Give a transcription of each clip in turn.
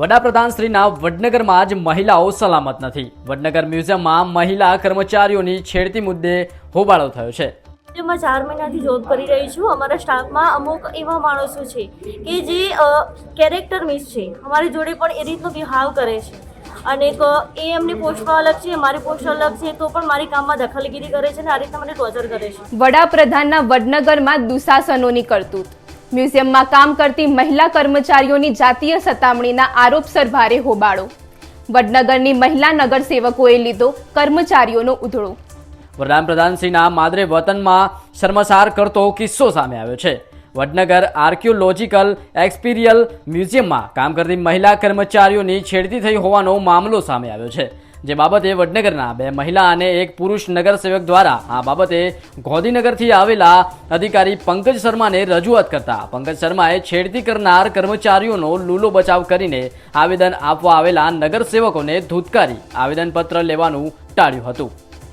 વડાપ્રધાન શ્રીના વડનગરમાં જ મહિલાઓ સલામત નથી. વડનગર મ્યુઝિયમમાં મહિલા કર્મચારીઓની છેડતી મુદ્દે હોબાળો થયો છે. જેમાં ચાર મહિનાથી જોબ કરી રહી છું. અમારા સ્ટાફમાં અમુક એવા માણસો છે કે જે કેરેક્ટર મિસ છે. અમારી જોડે પણ એ રીતનો બિહાવ કરે છે. અને એ એમની પોસ્ટમાં અલગ છે મારી પોસ્ટ અલગ છે તો પણ મારી કામમાં દખલગીરી કરે છે અને આ રીતના મને ટોર્ચર કરે છે. વડાપ્રધાનના વડનગરમાં દુશાસનોની કરતૂત મ્યુઝિયમમાં કામ કરતી મહિલા કર્મચારીઓની જાતીય સતામણીના આરોપસર ભારે હોબાળો. વડનગરની મહિલા નગરસેવકોએ લીધો કર્મચારીઓનો ઉધળો. વડાપ્રધાન શ્રીના માદરે વતનમાં શર્મસાર કરતો કિસ્સો સામે આવ્યો છે. વડનગર આર્કિયોલોજીકલ એક્સપિરિયલ મ્યુઝિયમમાં કામ કરતી મહિલા કર્મચારીઓની છેડતી થઈ હોવાનો મામલો સામે આવ્યો છે. જે બાબતે વડનગરના બે મહિલા અને એક પુરુષ નગરસેવક દ્વારા આ બાબતે ગોધીનગરથી આવેલા અધિકારી પંકજ શર્માને રજૂઆત કરતા પંકજ શર્માએ છેડતી કરનાર કર્મચારીઓનો લૂલો બચાવ કરીને આવેદન આપવા આવેલા નગરસેવકોને ધૂતકારી આવેદનપત્ર લેવાનું ટાળ્યું હતું.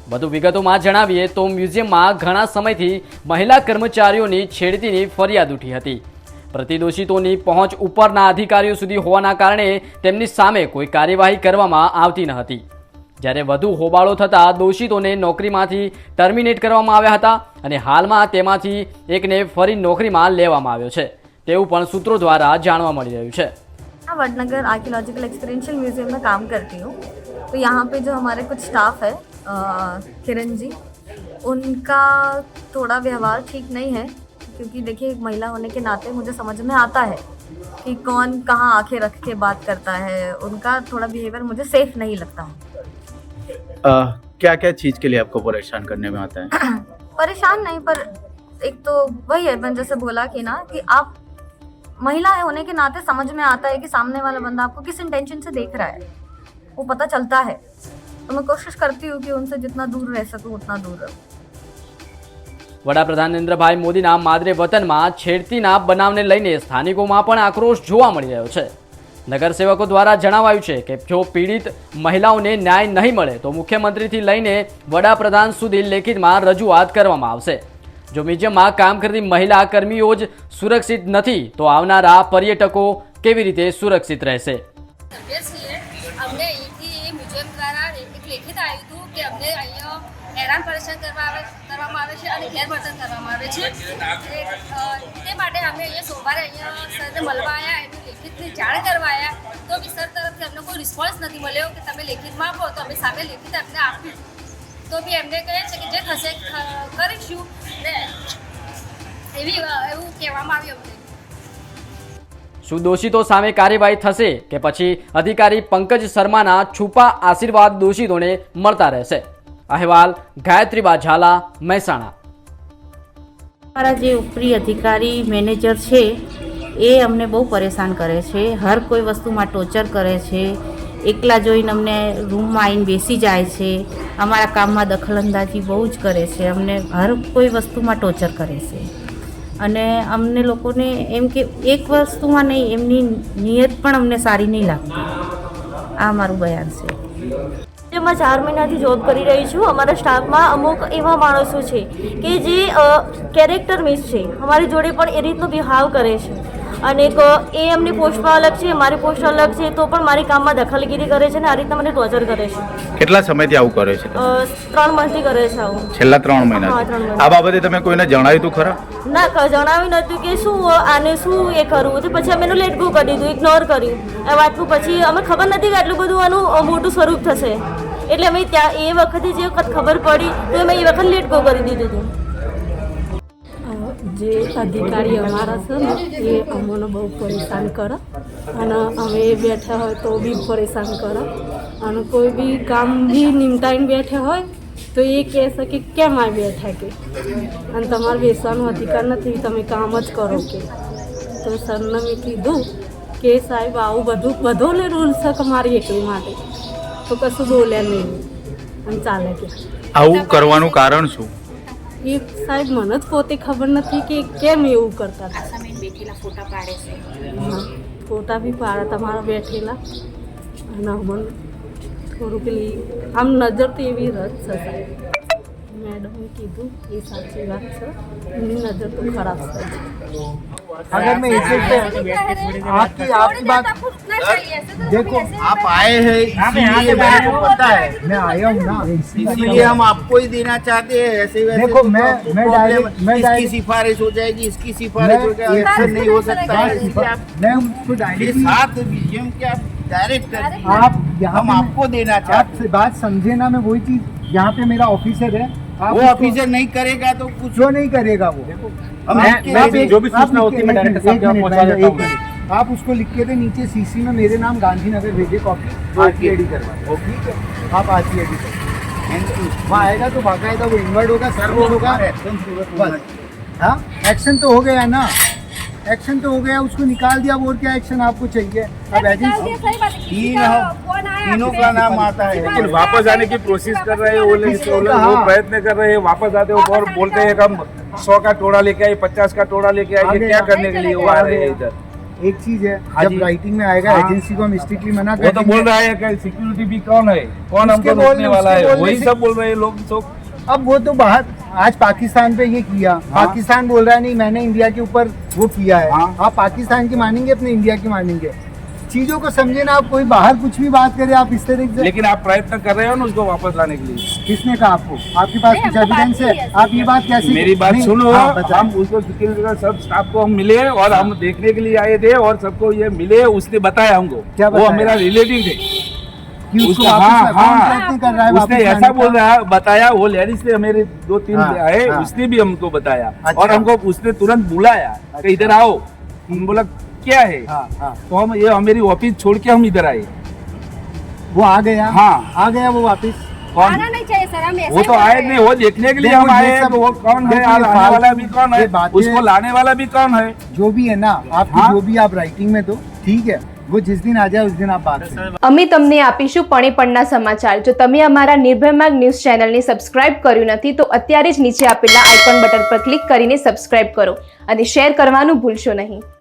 વધુ વિગતોમાં જણાવીએ તો મ્યુઝિયમમાં ઘણા સમયથી મહિલા કર્મચારીઓની છેડતીની ફરિયાદ ઉઠી હતી. પ્રતિદોષિતોની પહોંચ ઉપરના અધિકારીઓ સુધી હોવાના કારણે તેમની સામે કોઈ કાર્યવાહી કરવામાં આવતી ન હતી. જ્યારે વધુ હોબાળો થતાં દોષિતોને નોકરીમાંથી ટર્મિનેટ કરવામાં આવ્યા હતા અને હાલમાં તેમાંથી એકને ફરી નોકરીમાં લેવામાં આવ્યો છે તેવું પણ સૂત્રો દ્વારા જાણવા મળી રહ્યું છે मैं वडनगर आर्कियोलॉजिकल एक्सपीरियंशियल म्यूजियम में काम करती हूँ तो यहाँ पे जो हमारे कुछ स्टाफ है अ, किरण जी उनका थोड़ा व्यवहार ठीक नहीं है क्योंकि देखिए एक महिला होने के नाते मुझे समझ में आता है कि कौन कहाँ आंखें रख के बात करता है उनका थोड़ा बिहेवियर मुझे सेफ नहीं लगता है क्या क्या चीज़ के लिए आपको परेशान करने में आता है परेशान नहीं पर एक तो वही है मैंने जैसे बोला कि ना कि आप महिला होने के नाते समझ में आता है कि सामने वाला बंदा आपको किस इंटेंशन से देख रहा है वो पता चलता है तो मैं कोशिश करती हूँ कि उनसे जितना दूर रह सकूँ उतना दूर रहूँ વડાપ્રધાન નરેન્દ્રભાઈ મોદીના માદરે વતનમાં છેડતીના બનાવને લઈને સ્થાનિકોમાં પણ આક્રોશ જોવા મળી રહ્યો છે નગરસેવકો દ્વારા જણાવાયું છે કે જો પીડિત મહિલાઓને ન્યાય નહીં મળે, તો મુખ્યમંત્રીથી લઈને વડાપ્રધાન સુધી લેખિતમાં રજૂઆત કરવામાં આવશે. જો મ્યુઝિયમમાં કામ કરતી મહિલા કર્મીઓ જ સુરક્ષિત નથી, તો આવનારા પર્યટકો કેવી રીતે સુરક્ષિત રહેશે? લેખિત આવ્યું હતું કે અમને અહીંયા હેરાન પરેશાન કરવા આવે કરવામાં આવે છે અને ગેરવર્તન કરવામાં આવે છે. એ, માટે અમે અહીંયા સોમવારે અહીંયા સરને મળવા આવ્યા એની લેખિતની જાણ કરવા આવ્યા તો બી સર તરફથી અમને કોઈ રિસ્પોન્સ નથી મળ્યો કે તમે લેખિતમાં આપો તો અમે સામે લેખિત અમને આપ્યું. તો બી એમને કહે છે કે જે થશે કરીશું. ને એવી એવું કહેવામાં આવ્યું અમને. શું દોષિતો સામે કાર્યવાહી થશે કે પછી અધિકારી પંકજ શર્માના છુપા આશીર્વાદ દોષિતોને મળતા રહેશે. અહેવાલ, ગાયત્રી ઝાલા મહેસાણા. અમારા જે ઉપરી અધિકારી, મેનેજર છે, એ અમને બહુ પરેશાન કરે છે. હર કોઈ વસ્તુમાં ટોર્ચર કરે છે. એકલા જોઈને અમને રૂમમાં આવીને બેસી જાય છે. અમારા કામમાં દખલઅંદાજી બહુ જ કરે છે. અમને હર કોઈ વસ્તુમાં ટોર્ચર કરે છે. અને અમને લોકોને એમ કે એક વસ્તુમાં નહીં, એમની નિયત પણ અમને સારી નહીં લાગતી. આ મારું બયાન છે. જેમાં ચાર મહિનાથી જોબ કરી રહી છું. અમારા સ્ટાફમાં અમુક એવા માણસો છે કે જે કેરેક્ટર મિસ છે. અમારી જોડે પણ એ રીતનો બિહાવ કરે છે. અને એ એમની પોસ્ટમાં અલગ છે મારી પોસ્ટ અલગ છે તો પણ મારી કામમાં દખલગીરી કરે છે અને આ રીતના મને ટોર્ચર કરે છે. કેટલા સમયથી આવું કરે છે? ત્રણ મહિનાથી કરે છે આવું. છેલ્લા ત્રણ મહિના. આ બાબતે તમે કોઈને જણાવ્યું હતું ખરા? ના જણાવ્યું નતું કે શું આને શું એ કરવું તો પછી અમે એનું લેટ ગો કરી દીધું ઇગ્નોર કર્યું. એ વાતનું પછી અમે ખબર નથી કે આટલું બધું આનું મોટું સ્વરૂપ થશે. એટલે અમે ત્યાં એ વખતે જે વખત ખબર પડી, તો અમે એ વખત લેટ ગો કરી દીધું હતું. જે અધિકારી અમારા છે ને, એ અમોને બહુ પરેશાન કરે. અને અમે બેઠા હોય તો બી પરેશાન કરે. અને કોઈ બી કામ બી નિમટાઈને બેઠા હોય, તો એ કહેશે કે કેમ આ બેઠા કે? અને તમારે બેસવાનો અધિકાર નથી, તમે કામ જ કરો કે. તો સરને મેં કીધું કે સાહેબ, આવું બધું બધો લે રૂલ્સ છે કે મારી એકલી માટે. તો કશું બોલ્યા નહીં. અને ચાલે કે. આવું કરવાનું કારણ શું? એ સાહેબ મને જ પોતે ખબર નથી કે કેમ એવું કરતા હતા. હા ફોટા બી પાડે તમારા બેઠેલા. અને અમને થોડું પેલી આમ નજર તો એવી રજ છે સાહેબ. મેડમે કીધું એ સાચી વાત છે એમની નજર તો ખરાબ છે अगर मैं इसे पे आपकी आपकी बात आपको रुकना चाहिए ऐसे तो देखो, ऐसे आप आए हैं इसीलिए मेरे को पता है मैं आया हूँ ना इसीलिए हम आपको ही देना चाहते हैं ऐसे वैसे देखो, तो मैं- तो मैं problem- direct- मैं इसकी direct- सिफारिश हो जाएगी इसकी सिफारिश हो मैं- जाएगी ये- ऐसा नहीं हो सकता है इसलिए मैं आप मैं उसको ये डायरेक्टली सात विजयम के आप डायरेक्ट करते हैं आप यहाँ हम पे- आपको देना आप चाहते से बात समझे ना मैं वही चीज यहाँ पे मेरा ऑफिसर है हैं आप वो ऑफिसर नहीं करेगा तो कुछ जो नहीं करेगा वो। मैं- जो भी सूचना होती है डायरेक्टर साहब के पहुँचा देता हूँ। आप उसको लिख के दे नीचे सीसी में मेरे नाम गांधीनगर भेजे कॉपी आरटीआईडी करवा ठीक है आप आरटीआईडी करो वहाँ आएगा तो बाकायदा वो इन्वर्ट होगा सर्व होगा। बस। हाँ? एक्शन तो हो गया ना? एक्शन तो हो गया उसको निकाल दिया और क्या एक्शन आपको चाहिए? अब है। तीन का हम- फ़ोन आया तीनों का नाम आता है। लेकिन वापस आने की कोशिश कर रहे हैं वो? वो प्रयत्न कर रहे हैं वापस आते हो और बोलते हैं कि हम सौ का टोड़ा लेके आए पचास का टोड़ा लेके आए ये क्या करने के लिए वो आ रहे हैं इधर? एक चीज़ है हाँ जब राइटिंग में आएगा हाँ। एजेंसी को हम स्ट्रिक्टली मना वो कर तो बोल रहा है कि सिक्योरिटी भी कौन है? कौन हमको रोकने वाला है? वही सब बोल रहे हैं लोग तो अब वो तो बाहर आज पाकिस्तान पे ये किया। हाँ। पाकिस्तान बोल रहा है नहीं मैंने इंडिया के ऊपर वो किया है। हाँ। आप पाकिस्तान की मानेंगे अपने इंडिया की मानेंगे? चीज़ों को समझे ना आप कोई बाहर कुछ भी बात करे आप इस तरह से लेकिन आप प्रयत्न कर रहे हो ना उसको वापस लाने के लिए। किसने कहा आपको? आपके पास कुछ एविडेंस है? है, आप ये बात कैसे मेरी बात सुनो हाँ, हम उसको सब स्टाफ को हम मिले और हम देखने के लिए आए थे और सबको ये मिले उसने बताया हमको। क्या वो? मेरा रिलेटिव थे। कि उसको हाँ, हाँ। कर रहा है उसने ऐसा बोल? रहा बताया वो लेडीज़ से मेरे दो तीन हाँ, आए हाँ। उसने भी हमको बताया। अच्छा। और हमको उसने तुरंत बुलाया कि इधर आओ। हम बोला क्या है? हाँ हाँ। तो हम ये हमारी ऑफ़िस छोड़ के हम इधर आए। वो आ गया? हाँ। आ गया वो वापिस? कौन? आना नहीं चाहिए सर हम ऐसे वो तो आए नहीं वो देखने के लिए हम आए हैं तो वो कौन है? आने वाला भी कौन है? उसको लाने वाला भी कौन है? जो भी है ना आपकी हाँ। जो भी आप राइटिंग में दो ठीक है? वो जिस दिन आ जाए उस दिन आप बात करें અમે તમને આપીશું પણે પણના સમાચાર જો તમે અમારા નિર્ભય માર્ગ ન્યૂઝ ચેનલને સબસ્ક્રાઇબ કર્યું નથી તો અત્યારે જ નીચે આપેલા આઇકોન બટન પર ક્લિક કરીને સબસ્ક્રાઇબ કરો અને શેર કરવાનું ભૂલશો નહીં